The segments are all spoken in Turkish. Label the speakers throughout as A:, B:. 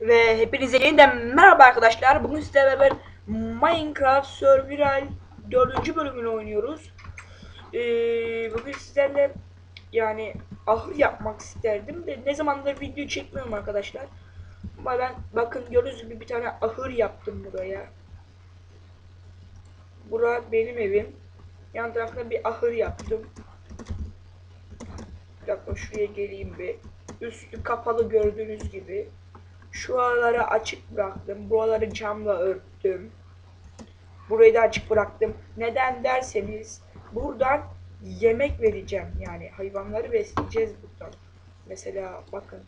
A: Ve hepinize yeniden merhaba arkadaşlar. Bugün sizlerle beraber Minecraft Survival 4. bölümünü oynuyoruz. Ee, bugün sizlerle yani ahır yapmak isterdim de ne zamandır video çekmiyorum arkadaşlar. Ama ben bakın gördüğünüz gibi bir tane ahır yaptım buraya. Bura benim evim. Yan tarafında bir ahır yaptım. Bir dakika şuraya geleyim bir. Üstü kapalı gördüğünüz gibi. Şu araları açık bıraktım. Buraları camla örttüm. Burayı da açık bıraktım. Neden derseniz buradan yemek vereceğim. Yani hayvanları besleyeceğiz buradan. Mesela bakın.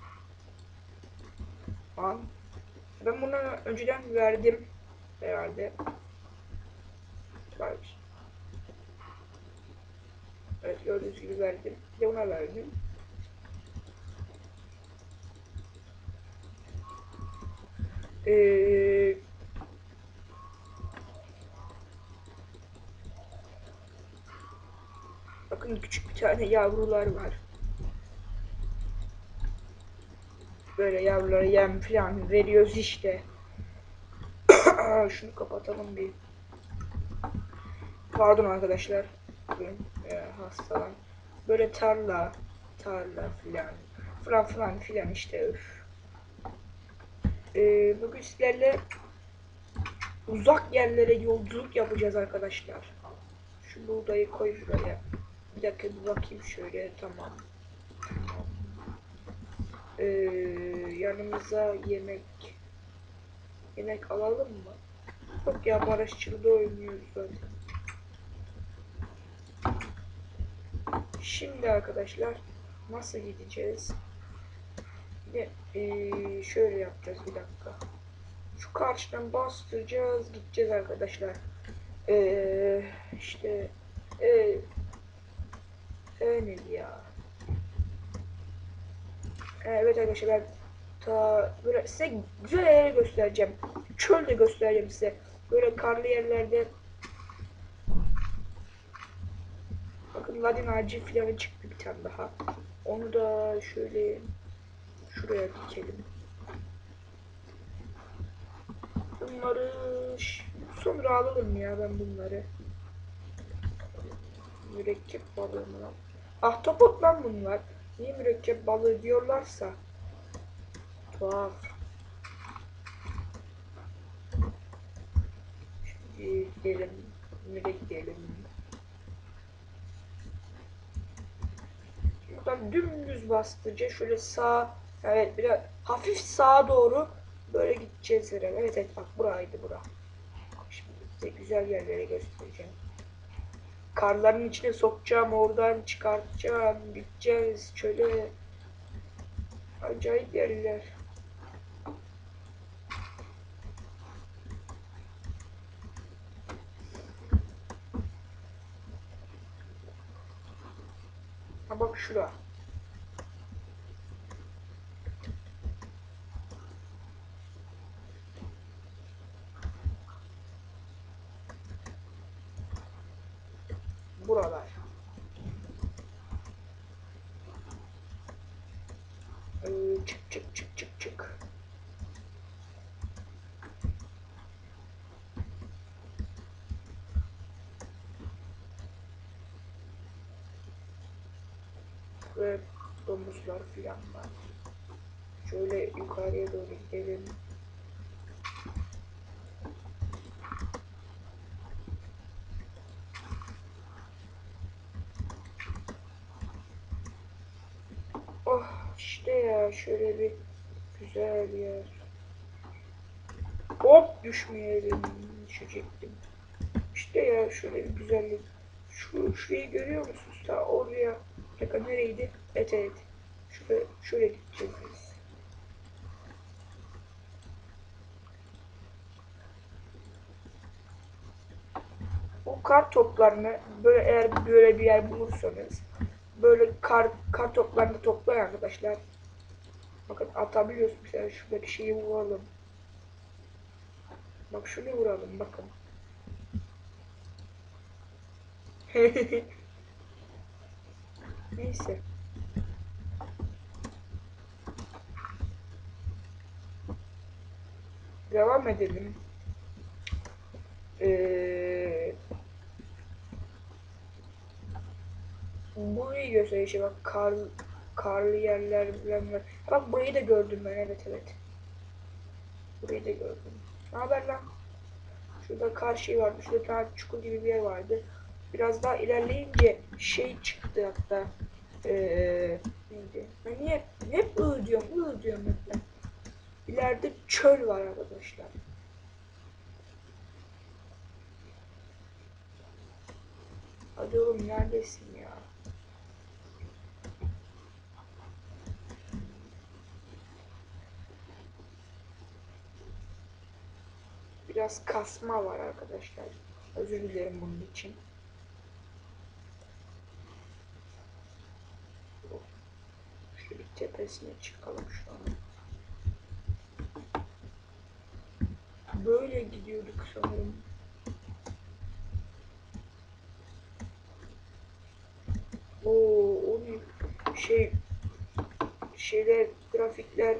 A: An. Ben bunu önceden verdim herhalde. Evet gördüğünüz gibi verdim. Bir de ona verdim. Ee, bakın küçük bir tane yavrular var. Böyle yavrulara yem falan veriyoruz işte. Şunu kapatalım bir. Pardon arkadaşlar. Bugün e, hastalan. Böyle tarla, tarla filan. Falan falan filan işte. Öf. Ee, bugün sizlerle uzak yerlere yolculuk yapacağız arkadaşlar. Şu buğdayı koy buraya. Bir dakika bir bakayım şöyle tamam. Ee, yanımıza yemek yemek alalım mı? Yok ya barışçılığı oynuyoruz zaten. Şimdi arkadaşlar nasıl gideceğiz? Yine eee, şöyle yapacağız bir dakika. Şu karşıdan bastıracağız gideceğiz arkadaşlar. Eee işte eee evet ya. Evet arkadaşlar ben ta böyle size güzel yerleri göstereceğim. Çöl de göstereceğim size. Böyle karlı yerlerde Bakın ladin ağacı falan çıktı bir tane daha. Onu da şöyle şuraya dikelim. Bunları sonra alırım ya ben bunları. Mürekkep balığı mı lan? Ahtapot lan bunlar. Niye mürekkep balığı diyorlarsa? Tuhaf. Şimdi gidelim. Mürekkep diyelim. Buradan dümdüz bastıca şöyle sağ evet biraz hafif sağa doğru böyle gideceğiz herhalde. Evet evet bak buraydı bura. Şimdi size güzel yerlere göstereceğim. Karların içine sokacağım oradan çıkartacağım gideceğiz şöyle acayip yerler. Bak şura. Buralar. Ee, çık çık çık çık çık. Ve domuzlar filan var. Şöyle yukarıya doğru gidelim. Oh işte şöyle bir güzel yer. Hop düşmeyelim. Düşecektim. İşte ya şöyle bir güzellik. Şu şurayı görüyor musunuz? Ta oraya. Dakika nereydi? Evet evet. Şöyle, şöyle gideceğiz. Bu kar toplarını böyle eğer böyle bir yer bulursanız böyle kar kar toplarını toplayın arkadaşlar. Bakın atabiliyoruz mesela şuradaki şeyi vuralım. Bak şunu vuralım bakın. Neyse. devam edelim. Ee, burayı gösteriyor işte bak kar, karlı yerler falan var. Bak burayı da gördüm ben evet evet. Burayı da gördüm. Ne haber lan? Şurada kar şey vardı. Şurada bir çukur gibi bir yer vardı. Biraz daha ilerleyince şey çıktı hatta. Ee, neydi? Ben niye hep ı diyorum, ı diyorum hep ben. İleride çöl var arkadaşlar. Hadi oğlum neredesin ya? Biraz kasma var arkadaşlar. Özür dilerim bunun için. Şöyle tepesine çıkalım şu an. Böyle gidiyorduk sanırım. Oo, o? Şey şeyler grafikler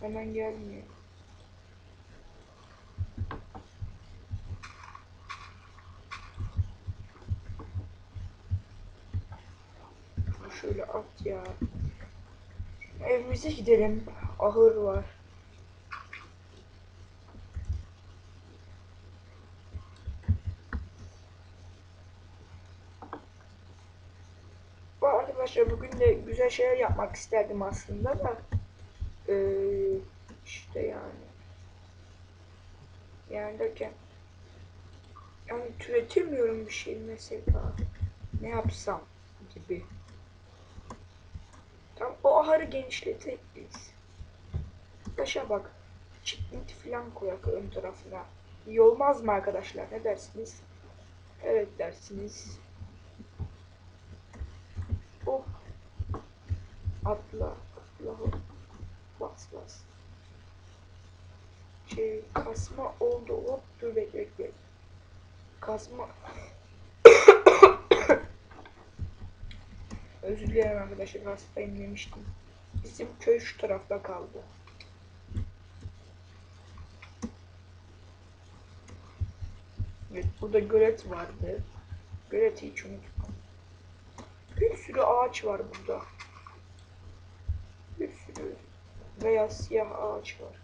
A: hemen gelmiyor. Şöyle at ya. Evimize gidelim. Ahır var. Arkadaşlar bugün de güzel şeyler yapmak isterdim aslında da ee, işte yani yani derken yani türetemiyorum bir şey mesela ne yapsam gibi tam o aharı genişletelim biz taşa bak çıkıntı falan koyak ön tarafına iyi olmaz mı arkadaşlar ne dersiniz evet dersiniz Oh. Atla, atla. Bas bas. Şey kasma oldu hop dur bekle bekle. Kasma. Özür arkadaşlar hastayım demiştim. Bizim köy şu tarafta kaldı. Evet burada gölet vardı. Göleti hiç unutma. Bir sürü ağaç var burada. Bir sürü beyaz siyah ağaç var.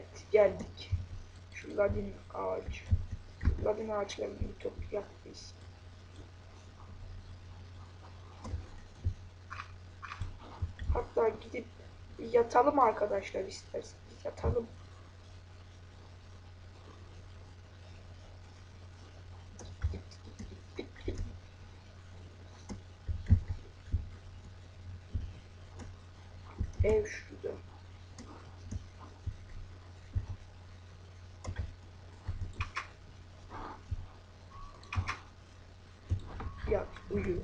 A: Evet geldik. Şu ladin ağaç. Şu ladin ağaçlarını bir toplayalım biz. Hatta gidip yatalım arkadaşlar isterseniz. Yatalım. Ev şurada. Yat, uyu.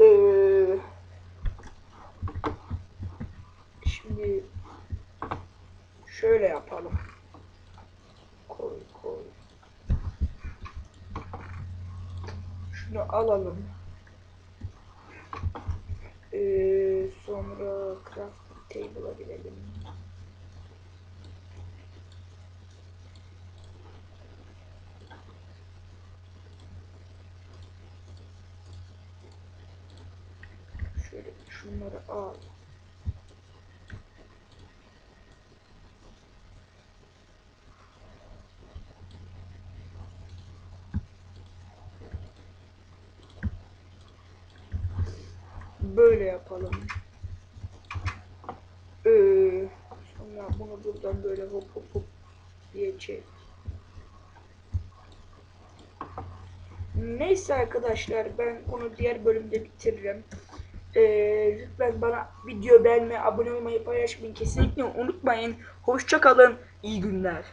A: Ee, şimdi şöyle yapalım. Koy koy. Şunu alalım. Ee, sonra crafting table'a girelim. Şöyle şunları al. Böyle yapalım. Ee, sonra bunu buradan böyle hop hop hop diye çek. Neyse arkadaşlar ben bunu diğer bölümde bitiririm. Ee, lütfen bana video beğenmeyi, abone olmayı, paylaşmayı kesinlikle unutmayın. Hoşça kalın, iyi günler.